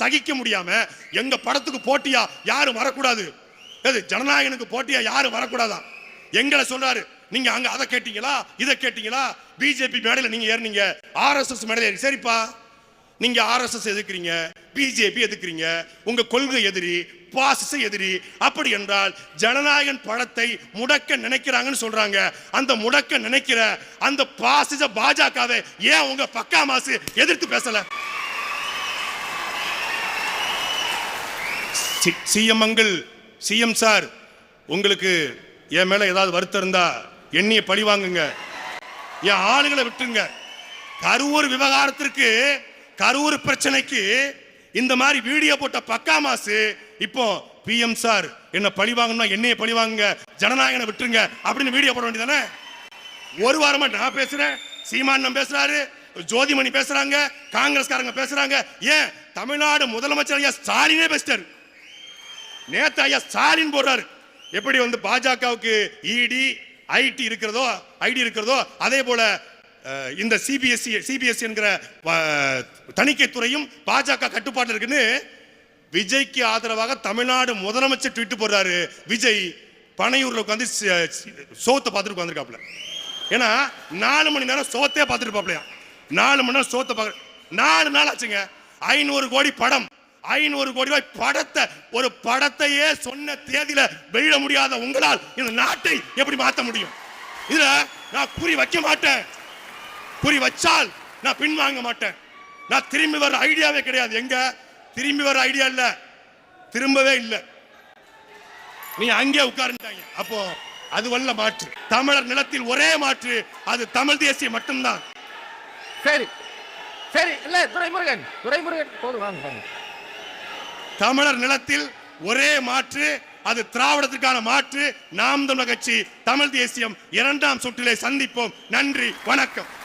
சகிக்க முடியாம எங்க படத்துக்கு போட்டியா யாரும் வரக்கூடாது. எது ஜனநாயகனுக்கு போட்டியா யாரும் வரக்கூடாதான் எங்களை சொல்றாரு நீங்க அங்க அதை கேட்டீங்களா? இதை கேட்டீங்களா? பிஜேபி மேடையில் நீங்க ஏறினீங்க. ஆர்எஸ்எஸ் மேடையில் ஏறி- சரிப்பா. நீங்க ஆர்எஸ்எஸ் எதிர்க்கிறீங்க பிஜேபி எதிர்க்கிறீங்க உங்க கொள்கை எதிரி பாசிச எதிரி அப்படி என்றால் ஜனநாயகன் படத்தை முடக்க நினைக்கிறாங்கன்னு சொல்றாங்க. அந்த முடக்க நினைக்கிற அந்த பாசிச பாஜகவை ஏன் உங்க பக்கா மாசு எதிர்த்து பேசல? சிஎம் அங்கிள் சிஎம் சார் உங்களுக்கு என் மேலே ஏதாவது வருத்தம் இருந்தா எண்ணியை பழி வாங்குங்க. என் ஆளுகளை விட்டுருங்க. கரூர் விவகாரத்திற்கு கரூர் பிரச்சனைக்கு இந்த மாதிரி வீடியோ போட்ட பக்கா மாசு இப்போ பிஎம் சார் என்ன பழி வாங்கணும்னா என்னைய பழி வாங்குங்க ஜனநாயகனை விட்டுருங்க அப்படின்னு வீடியோ போட வேண்டியதானே? ஒரு வாரமா நான் பேசுறேன் சீமான் பேசுறாரு ஜோதிமணி பேசுறாங்க காங்கிரஸ்காரங்க பேசுறாங்க. ஏன்? தமிழ்நாடு முதலமைச்சர் ஐயா ஸ்டாலினே பேசிட்டாரு. நேத்து ஐயா ஸ்டாலின் போடுறாரு. எப்படி வந்து பாஜகவுக்கு இடி ஐடி இருக்கிறதோ ஐடி இருக்கிறதோ அதே போல இந்த சிபிஎஸ்சி சிபிஎஸ்சி என்கிற தணிக்கைத்துறையும் பாஜக கட்டுப்பாட்டில் இருக்குன்னு விஜய்க்கு ஆதரவாக தமிழ்நாடு முதலமைச்சர் ட்விட்டு போடுறாரு. விஜய் பனையூர்ல உட்காந்து சோத்தை பார்த்துட்டு உட்காந்துருக்காப்ல ஏன்னா நாலு மணி நேரம் சோத்தே பார்த்துட்டு பாப்லையா நாலு மணி நேரம் சோத்தை பார்க்க நாலு நாள் ஆச்சுங்க. ஐநூறு கோடி படம். ஐநூறு கோடி ரூபாய் படத்தை ஒரு படத்தையே சொன்ன தேதியில வெளியிட முடியாத உங்களால் இந்த நாட்டை எப்படி மாற்ற முடியும்? இதுல நான் குறி வைக்க மாட்டேன். குறி வச்சால் நான் பின்வாங்க மாட்டேன். நான் திரும்பி வர ஐடியாவே கிடையாது. எங்க? திரும்பி வர ஐடியா இல்ல. திரும்பவே இல்லை. நீ அங்கே உட்கார்ந்துட்டாங்க. அப்போ அது வல்ல மாற்று. தமிழர் நிலத்தில் ஒரே மாற்று. அது தமிழ் தேசியம் மட்டும்தான். சரி. சரி. இல்ல துரைமுருகன். துரைமுருகன் போதும் வாங்க. தமிழர் நிலத்தில் ஒரே மாற்று அது திராவிடத்திற்கான மாற்று. நாம் தமிழர் கட்சி தமிழ் தேசியம் இரண்டாம் சுற்றிலே சந்திப்போம். நன்றி வணக்கம்.